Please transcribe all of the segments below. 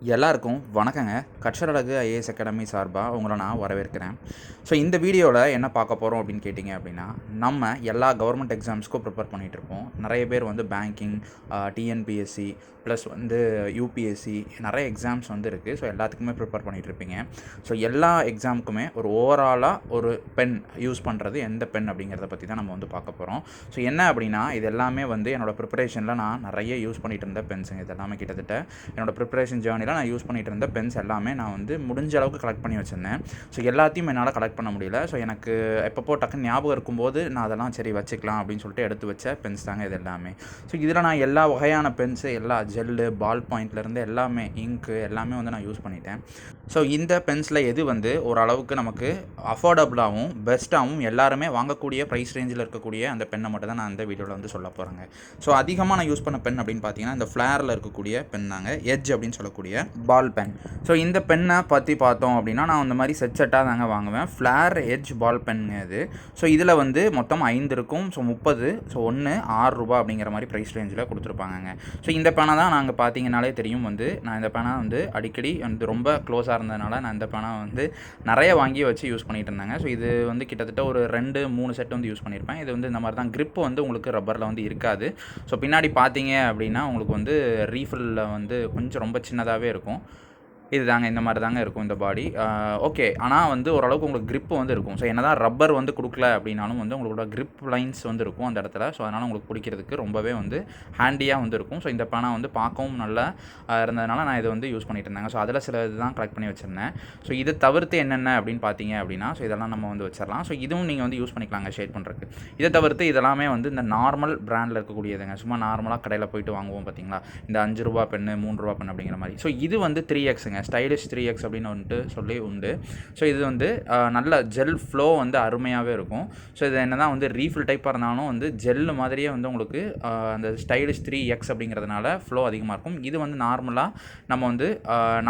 எல்லாருக்கும் வணக்கங்க. கற்றழகு IAS academy சார்பாக உங்களை நான் வரவேற்கிறேன். ஸோ இந்த வீடியோவில் என்ன பார்க்க போகிறோம் அப்படின்னு கேட்டிங்க அப்படின்னா நம்ம எல்லா கவர்மெண்ட் எக்ஸாம்ஸ்க்கும் ப்ரிப்பேர் பண்ணிகிட்டு இருப்போம். நிறைய பேர் வந்து பேங்கிங் டிஎன்பிஎஸ்சி ப்ளஸ் வந்து யூபிஎஸ்சி நிறைய எக்ஸாம்ஸ் வந்து இருக்குது ஸோ எல்லாத்துக்குமே ப்ரிப்பேர் பண்ணிகிட்டு இருப்பீங்க. ஸோ எல்லா எக்ஸாமுக்குமே ஒரு ஓவராலாக ஒரு பென் யூஸ் பண்ணுறது எந்த பென் அப்படிங்கிறத பற்றி தான் நம்ம வந்து பார்க்க போகிறோம் ஸோ என்ன அப்படின்னா இது எல்லாமே வந்து என்னோடய ப்ரிப்பரேஷனில் நான் நிறைய யூஸ் பண்ணிகிட்டு இருந்த பென்ஸுங்க இது எல்லாமே கிட்டத்தட்ட என்னோடய ப்ரிப்பரேஷன் ஜேர்னியில் நான் யூஸ் பண்ணிகிட்டு இருந்த பென்ஸ் எல்லாமே நான் வந்து முடிஞ்ச அளவுக்கு கலெக்ட் பண்ணி வச்சுருந்தேன். ஸோ எல்லாத்தையும் என்னால் கலெக்ட் பண்ண முடியல. ஸோ எனக்கு எப்பப்போ டக்குன்னு ஞாபகம் இருக்கும்போது நான் அதெல்லாம் சரி வச்சுக்கலாம் அப்படின்னு சொல்லிட்டு எடுத்து வச்ச பென்ஸ் தாங்க இது எல்லாமே. ஸோ இதில் நான் எல்லா வகையான பென்ஸு எல்லா ஜெல்லு பால் பாயிண்ட்லேருந்து எல்லாமே இங்க்கு எல்லாமே வந்து நான் யூஸ் பண்ணிட்டேன். ஸோ இந்த பென்ஸில் எது வந்து ஓரளவுக்கு நமக்கு அஃபோர்டபுளாகவும் பெஸ்ட்டாகவும் எல்லாருமே வாங்கக்கூடிய ப்ரைஸ் ரேஞ்சில் இருக்கக்கூடிய அந்த பெண்ணை மட்டும் தான் நான் இந்த வீடியோவில் வந்து சொல்ல போகிறேங்க ஸோ அதிகமாக நான் யூஸ் பண்ண பென் அப்படின்னு பார்த்தீங்கன்னா இந்த ஃப்ளேரில் இருக்கக்கூடிய பென் தாங்க. எஜ் அப்படின்னு சொல்லக்கூடிய பால் பென் ஸோ இந்த பெண்ணை பற்றி பார்த்தோம் அப்படின்னா நான் இந்த மாதிரி செட் செட்டாக தாங்க வாங்குவேன். ஃப்ளார் எட்ஜ் பால் பென் இது. ஸோ இதில் வந்து மொத்தம் ஐந்து இருக்கும். ஸோ முப்பது. ஸோ ஒன்று ஆறு ரூபா அப்படிங்கிற மாதிரி ப்ரைஸ் ரேஞ்சில் கொடுத்துருப்பாங்க ஸோ இந்த பேனை தான் நாங்கள் பார்த்தீங்கனாலே தெரியும் வந்து நான் இந்த பேனை வந்து அடிக்கடி வந்து ரொம்ப க்ளோஸாக இருந்ததுனால நான் இந்த பேனை வந்து நிறைய வாங்கி வச்சு யூஸ் பண்ணிகிட்டு இருந்தாங்க. ஸோ இது வந்து கிட்டத்தட்ட ஒரு ரெண்டு மூணு செட் வந்து யூஸ் பண்ணியிருப்பேன் இது வந்து இந்த மாதிரி தான் grip வந்து உங்களுக்கு ரப்பரில் வந்து இருக்காது. ஸோ பின்னாடி பார்த்தீங்க அப்படின்னா உங்களுக்கு வந்து ரீஃபில்லில் வந்து கொஞ்சம் ரொம்ப சின்னதாகவே இருக்கும். இது தாங்க இந்த மாதிரி தாங்க இருக்கும் இந்த பாடி ஓகே ஆனால் வந்து ஓரளவுக்கு உங்களுக்கு grip வந்து இருக்கும். ஸோ என்ன தான் ரப்பர் வந்து கொடுக்கல அப்படின்னாலும் வந்து உங்களோட grip லைன்ஸ் வந்து இருக்கும் அந்த இடத்துல. ஸோ அதனால் உங்களுக்கு பிடிக்கிறதுக்கு ரொம்பவே வந்து ஹேண்டியாக வந்து இருக்கும். ஸோ இந்த பேனா வந்து பார்க்கவும் நல்லா இருந்ததுனால நான் இதை வந்து யூஸ் பண்ணிட்டு இருந்தாங்க. ஸோ அதில் சில இதுதான் கலெக்ட் பண்ணி வச்சுருந்தேன். ஸோ இதை தவிர்த்து என்னென்ன அப்படின்னு பார்த்தீங்க அப்படின்னா ஸோ இதெல்லாம் நம்ம வந்து வச்சிடலாம் ஸோ இதுவும் நீங்கள் வந்து யூஸ் பண்ணிக்கலாங்க ஷேட் பண்ணுறதுக்கு இதை தவிர்த்து இதெல்லாமே வந்து இந்த நார்மல் பிராண்டில் இருக்கக்கூடியதுங்க. சும்மா நார்மலாக கடையில் போயிட்டு வாங்குவோம் பார்த்தீங்களா? இந்த அஞ்சு ரூபா பெண்ணு மூணு ரூபா பெண் அப்படிங்கிற மாதிரி. ஸோ இது வந்து த்ரீ எக்ஸுங்க ஸ்டைலிஷ் த்ரீ எக்ஸ் அப்படின்னு வந்துட்டு சொல்லி உண்டு. ஸோ இது வந்து நல்ல ஜெல் ஃப்ளோ வந்து அருமையாகவே இருக்கும். ஸோ இது என்ன தான் வந்து ரீஃபில் டைப்பாக இருந்தாலும் வந்து ஜெல் மாதிரியே வந்து உங்களுக்கு அந்த ஸ்டைலிஷ் த்ரீ எக்ஸ் அப்படிங்கிறதுனால ஃப்ளோ அதிகமாக இருக்கும். இது வந்து நார்மலாக நம்ம வந்து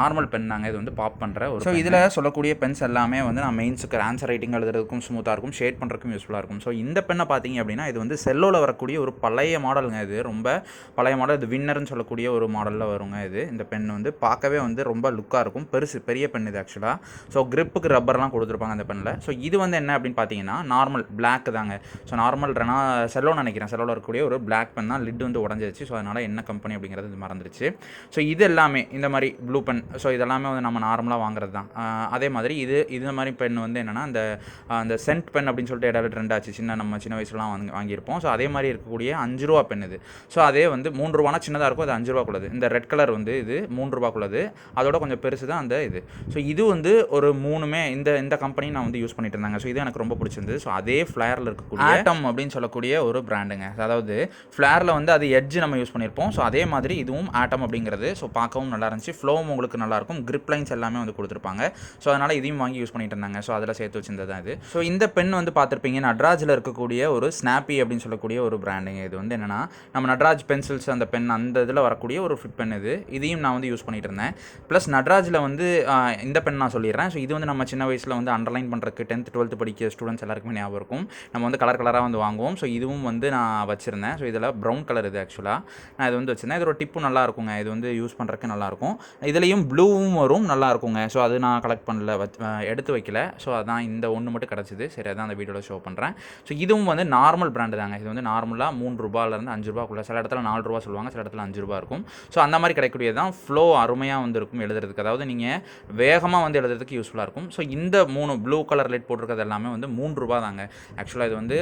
நார்மல் பென் தாங்க இது வந்து பாப் பண்ணுற ஒரு ஸோ இதில் சொல்லக்கூடிய பென்ஸ் எல்லாமே வந்து நான் மெயின்ஸுக்கு ஆன்சர் ரைட்டிங் எழுதுறதுக்கும் ஸ்மூத்தாக இருக்கும். ஷேட் பண்ணுறதுக்கும் யூஸ்ஃபுல்லாக இருக்கும். ஸோ இந்த பெண்ணை பார்த்தீங்க அப்படின்னா இது வந்து செல்லோவில் வரக்கூடிய ஒரு பழைய மாடலுங்க இது. ரொம்ப பழைய மாடல் இது வின்னர்னு சொல்லக்கூடிய ஒரு மாடலில் வருங்க இது. இந்த பென் வந்து பார்க்கவே வந்து ரொம்ப லுக்காக இருக்கும் பெருசு பெரிய பென் இது ஆக்சுவலாக ஸோ கிரிப்புக்கு ரப்பர்லாம் கொடுத்துருப்பாங்க அந்த பெண்ணில் ஸோ இது வந்து என்ன அப்படின்னு பார்த்தீங்கன்னா நார்மல் பிளாக் தாங்க. ஸோ நார்மல் ரெனா செல்லோ நினைக்கிறேன். செல்லோவில் இருக்கக்கூடிய ஒரு பிளாக் பென் தான் லிட் வந்து உடஞ்சிருச்சு. ஸோ அதனால் என்ன கம்பெனி அப்படிங்கிறது இது மறந்துருச்சு. ஸோ இது எல்லாமே இந்த மாதிரி ப்ளூ பென் ஸோ இதெல்லாமே வந்து நம்ம நார்மலாக வாங்குறது தான். அதே மாதிரி இது இது மாதிரி பென் வந்து என்னென்னா அந்த அந்த சென்ட் பென் அப்படின்னு சொல்லிட்டு இடையில ட்ரெண்ட் ஆச்சு. சின்ன நம்ம சின்ன வயசுலாம் வாங்கி வாங்கியிருப்போம். ஸோ அதே மாதிரி இருக்கக்கூடிய அஞ்சு ரூபா பென் இது. ஸோ அதே வந்து மூன்று ரூபானா சின்னதாக இருக்கும் அது அஞ்சு ரூபாக்குள்ளது. இந்த ரெட் கலர் வந்து இது மூன்று ரூபாக்குள்ளது. அதோட கொஞ்சம் பெருசு தான் அந்த இது. ஸோ இது வந்து ஒரு மூணுமே இந்த இந்த கம்பெனி நான் வந்து யூஸ் பண்ணிட்டு இருந்தாங்க. ஸோ இது எனக்கு ரொம்ப பிடிச்சிருந்தது. ஸோ அதே ஃப்ளேரில் இருக்கக்கூடிய ஆட்டம் அப்படின்னு சொல்லக்கூடிய ஒரு பிராண்டுங்க அதாவது ஃப்ளேரில் வந்து அது எட்ஜ் நம்ம யூஸ் பண்ணியிருப்போம் ஸோ அதே மாதிரி இதுவும் ஆட்டம் அப்படிங்கிறது. ஸோ பார்க்கவும் நல்லா இருந்துச்சு. ஃப்ளோவும் உங்களுக்கு நல்லா இருக்கும். Grip லைன்ஸ் எல்லாமே வந்து கொடுத்துருப்பாங்க. ஸோ அதனால் இதையும் வாங்கி யூஸ் பண்ணிட்டு இருந்தாங்க. ஸோ அதில் சேர்த்து வச்சிருந்தது தான் இது. ஸோ இந்த பென் வந்து பார்த்துருப்பீங்க. நட்ராஜில் இருக்கக்கூடிய ஒரு ஸ்னாப்பி அப்படின்னு சொல்லக்கூடிய ஒரு பிராண்டுங்க இது வந்து என்னென்னா நம்ம நட்ராஜ் பென்சில்ஸ் அந்த பென் அந்த இதில் வரக்கூடிய ஒரு ஃபிட் பென் இது. இதையும் நான் வந்து யூஸ் பண்ணிட்டு இருந்தேன். ப்ளஸ் நட்ராஜில் வந்து இந்த பென் நான் சொல்லிடுறேன். ஸோ இது வந்து நம்ம சின்ன வயசில் வந்து அண்டர்லைன் பண்ணுறதுக்கு டென்த் டுவெல்த் படிக்க ஸ்டூடெண்ட்ஸ் எல்லாருக்குமே ஞாபகம் இருக்கும். நம்ம வந்து கலர் கலராக வந்து வாங்குவோம். ஸோ இதுவும் வந்து நான் வச்சுருந்தேன். ஸோ இதில் ப்ரௌன் கலர் இது ஆக்சுவலாக நான் இது வந்து வச்சுருந்தேன். இதோட டிப்பும் நல்லா இருக்குங்க. இது வந்து யூஸ் பண்ணுறதுக்கு நல்லாயிருக்கும் இதுலேயும் ப்ளூவும் வரும். நல்லா இருக்குங்க. ஸோ அது நான் கலெக்ட் பண்ணல. வச் எடுத்து வைக்கல. ஸோ அதான் இந்த ஒன்று மட்டும் கிடச்சிது. சரி அதான் அந்த வீடியோவில் ஷோ பண்ணுறேன் ஸோ இதுவும் வந்து நார்மல் பிராண்டு தாங்க. இது வந்து நார்மலாக மூணு ரூபாலேருந்து அஞ்சு ரூபாக்குள்ள சில இடத்துல நாலு ரூபா சொல்லுவாங்க. சில இடத்துல அஞ்சு ரூபா இருக்கும். ஸோ அந்த மாதிரி கிடைக்கக்கூடியது தான். ஃப்ளோ அருமையாக வந்து இருக்கும். எழுதுறதுக்கு. அதாவது நீங்கள் வேகமாக வந்து எழுதுறதுக்கு யூஸ்ஃபுல்லாக இருக்கும். ஸோ இந்த மூணு ப்ளூ கலர் லைட் போட்டிருக்கிறது எல்லாமே வந்து மூணு ரூபா தாங்க ஆக்சுவலாக இது வந்து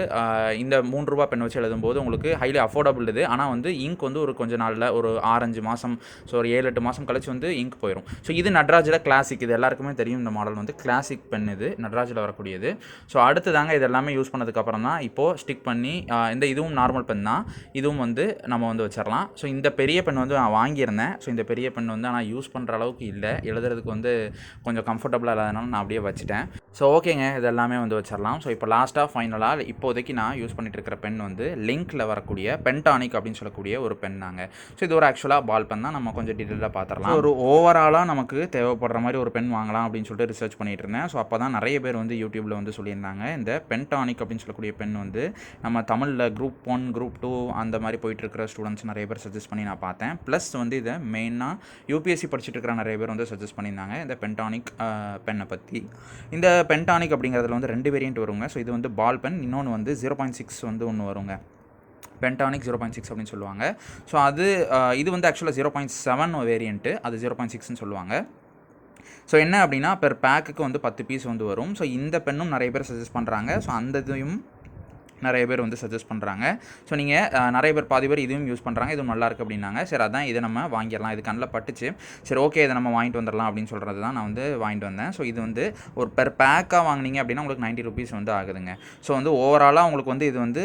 இந்த மூணு ரூபா பென் வச்சு எழுதும்போது உங்களுக்கு ஹைலி அஃபோர்டபுள் இது. ஆனால் வந்து இங்க் வந்து ஒரு கொஞ்ச நாளில் ஒரு ஆறஞ்சு மாதம் ஸோ ஒரு ஏழு எட்டு மாதம் கழிச்சு வந்து இங்க் போயிடும் ஸோ இது நட்ராஜில் கிளாசிக் இது எல்லாருக்குமே தெரியும். இந்த மாடல் வந்து கிளாசிக் பென் இது நட்ராஜில் வரக்கூடியது. ஸோ அடுத்து தாங்க இது எல்லாமே யூஸ் பண்ணதுக்கப்புறம் தான் இப்போது ஸ்டிக் பண்ணி இந்த இதுவும் நார்மல் பென் தான். இதுவும் வந்து நம்ம வந்து வச்சிடலாம் ஸோ இந்த பெரிய பென் வந்து நான் வாங்கியிருந்தேன். ஸோ இந்த பெரிய பென் வந்து ஆனால் யூஸ் பண்ணுற அளவுக்கு இல்லை. எழுதுறதுக்கு வந்து கொஞ்சம் கம்ஃபர்டபுளாக இல்லாதனால நான் அப்படியே வச்சுட்டேன். ஸோ ஓகேங்க இதெல்லாமே வந்து வச்சிடலாம் ஸோ இப்போ லாஸ்ட்டாக ஃபைனலாக இப்போதைக்கு நான் யூஸ் பண்ணிகிட்டு இருக்கிற பென் வந்து லிங்க்கில் வரக்கூடிய பென்டானிக் அப்படின்னு சொல்லக்கூடிய ஒரு பென் தாங்க. ஸோ இது ஒரு ஆக்சுவலாக பால் பென் தான். நம்ம கொஞ்சம் டீட்டெயிலாக பார்த்துடலாம் ஒரு ஓவராலாக நமக்கு தேவைப்படுற மாதிரி ஒரு பென் வாங்கலாம் அப்படின்னு சொல்லிட்டு ரிசர்ச் பண்ணிகிட்டு இருந்தேன். ஸோ அப்போ தான் நிறைய பேர் வந்து யூடியூப்பில் வந்து சொல்லியிருந்தாங்க. இந்த பென்டானிக் அப்படின்னு சொல்லக்கூடிய பென் வந்து நம்ம தமிழில் குரூப் ஒன் குரூப் டூ அந்த மாதிரி போயிட்டு இருக்கிற ஸ்டூடெண்ட்ஸ் நிறைய பேர் சஜஸ்ட் பண்ணி நான் பார்த்தேன். ப்ளஸ் வந்து இதை மெயினாக யூபிஎஸ்சி படிச்சுட்டு இருக்கிற நிறைய நிறைய பேர் வந்து சஜஸ்ட் பண்ணியிருந்தாங்க. இந்த பென்டானிக் பென்னை பற்றி இந்த பென்டானிக் அப்படிங்கிறதுல வந்து ரெண்டு வேரியண்ட் வருங்க. ஸோ இது வந்து பால் பென் இன்னொன்று வந்து ஜீரோ பாயிண்ட் சிக்ஸ் வந்து ஒன்று வருங்க. பென்டானிக் ஜீரோ பாயிண்ட் சிக்ஸ் அப்படின்னு சொல்லுவாங்க. ஸோ அது இது வந்து ஆக்சுவலாக ஜீரோ பாயிண்ட் செவன் வேரியண்ட்டு அது ஜீரோ பாயிண்ட் சிக்ஸ்னு சொல்லுவாங்க. ஸோ என்ன அப்படின்னா பெர் பேக்குக்கு வந்து பத்து பீஸ் வந்து வரும். ஸோ இந்த பெண்ணும் நிறைய பேர் சஜஸ்ட் பண்ணுறாங்க ஸோ அந்த இதையும் நிறைய பேர் வந்து சஜஸ்ட் பண்ணுறாங்க ஸோ நீங்கள் நிறைய பேர் பாதி பேர் இதுவும் யூஸ் பண்ணுறாங்க இதுவும் நல்லாயிருக்கு அப்படின்னாங்க. சரி அதான் இதை நம்ம வாங்கிடலாம். இது கண்ணில் பட்டுச்சு. சரி ஓகே இதை நம்ம வாங்கிட்டு வந்துடலாம் அப்படின்னு சொல்கிறது தான் நான் வந்து வாங்கிட்டு வந்தேன். ஸோ இது வந்து ஒரு பெர் பேக்காக வாங்குனீங்க அப்படின்னா உங்களுக்கு நைன்ட்டி ருபீஸ் வந்து ஆகுதுங்க. ஸோ வந்து ஓவராலாக உங்களுக்கு வந்து இது வந்து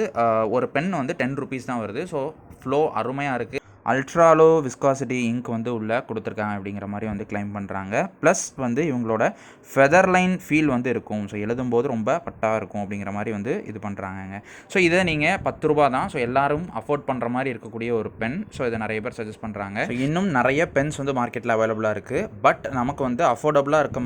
ஒரு பென் வந்து டென் ருபீஸ் தான் வருது. ஸோ ஃப்ளோ அருமையாக இருக்குது அல்ட்ராலோ விஸ்காசிட்டி இங்க் வந்து உள்ளே கொடுத்துருக்காங்க அப்படிங்கிற மாதிரி வந்து க்ளைம் பண்ணுறாங்க ப்ளஸ் வந்து இவங்களோட ஃபெதர் லைன் ஃபீல் வந்து இருக்கும். ஸோ எழுதும்போது ரொம்ப பட்டாக இருக்கும் அப்படிங்கிற மாதிரி வந்து இது பண்ணுறாங்கங்க ஸோ இதை நீங்கள் பத்து ரூபா தான். ஸோ எல்லாரும் அஃபோர்ட் பண்ணுற மாதிரி இருக்கக்கூடிய ஒரு பென் ஸோ இதை நிறைய பேர் சஜஸ்ட் பண்ணுறாங்க இன்னும் நிறைய பென்ஸ் வந்து மார்க்கெட்டில் அவைலபிளாக இருக்குது பட் நமக்கு வந்து அஃபோர்டபுளாக இருக்க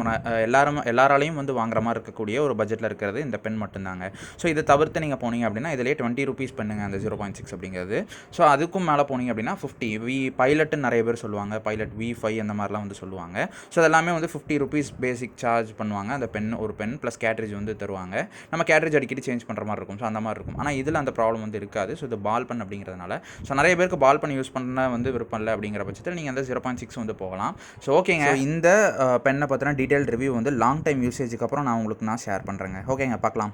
எல்லாரும் எல்லாராலையும் வந்து வாங்குற மாதிரி இருக்கக்கூடிய ஒரு பட்ஜெட்டில் இருக்கிறது இந்த பென் மட்டும்தாங்க. ஸோ இதை தவிர்த்து நீங்கள் போனீங்க அப்படின்னா இதிலே டுவெண்ட்டி ருபீஸ் பண்ணுங்க அந்த ஜீரோ பாயிண்ட் சிக்ஸ் அப்படிங்கிறது. ஸோ அதுக்கும் மேலே போனீங்க அப்படின்னா ஃபிஃப்டி வி பைலட்டுன்னு நிறைய பேர் சொல்லுவாங்க. பைலட் வி ஃபைவ் அந்த மாதிரிலாம் வந்து சொல்லுவாங்க. ஸோ அதெல்லாமே வந்து ஃபிஃப்டி ருபீஸ் பேசிக் சார்ஜ் பண்ணுவாங்க. அந்த பென் ஒரு பென் ப்ளஸ் கேட்ரேஜ் வந்து தருவாங்க. நம்ம கேட்ரேஜ் அடிக்கடி சேஞ்ச் பண்ணுற மாதிரி இருக்கும். ஸோ அந்த மாதிரி இருக்கும். ஆனால் இதில் அந்த ப்ராப்ளம் வந்து இருக்காது. ஸோ இது பால் பென் அப்படிங்கிறதுனால. ஸோ நிறைய பேருக்கு பால் பென் யூஸ் பண்ண வந்து விருப்பம் இல்லை அப்படிங்கிற பட்சத்தில் நீங்கள் அந்த ஜீரோ பாயிண்ட் சிக்ஸ் வந்து போகலாம். ஸோ ஓகேங்க இந்த பெண்ணை பற்றின டீட்டெயில் ரிவ்யூ வந்து லாங் டைம் யூசேஜுக்கு அப்புறம் நான் உங்களுக்கு நான் ஷேர் பண்ணுறேங்க ஓகேங்க பார்க்கலாம்.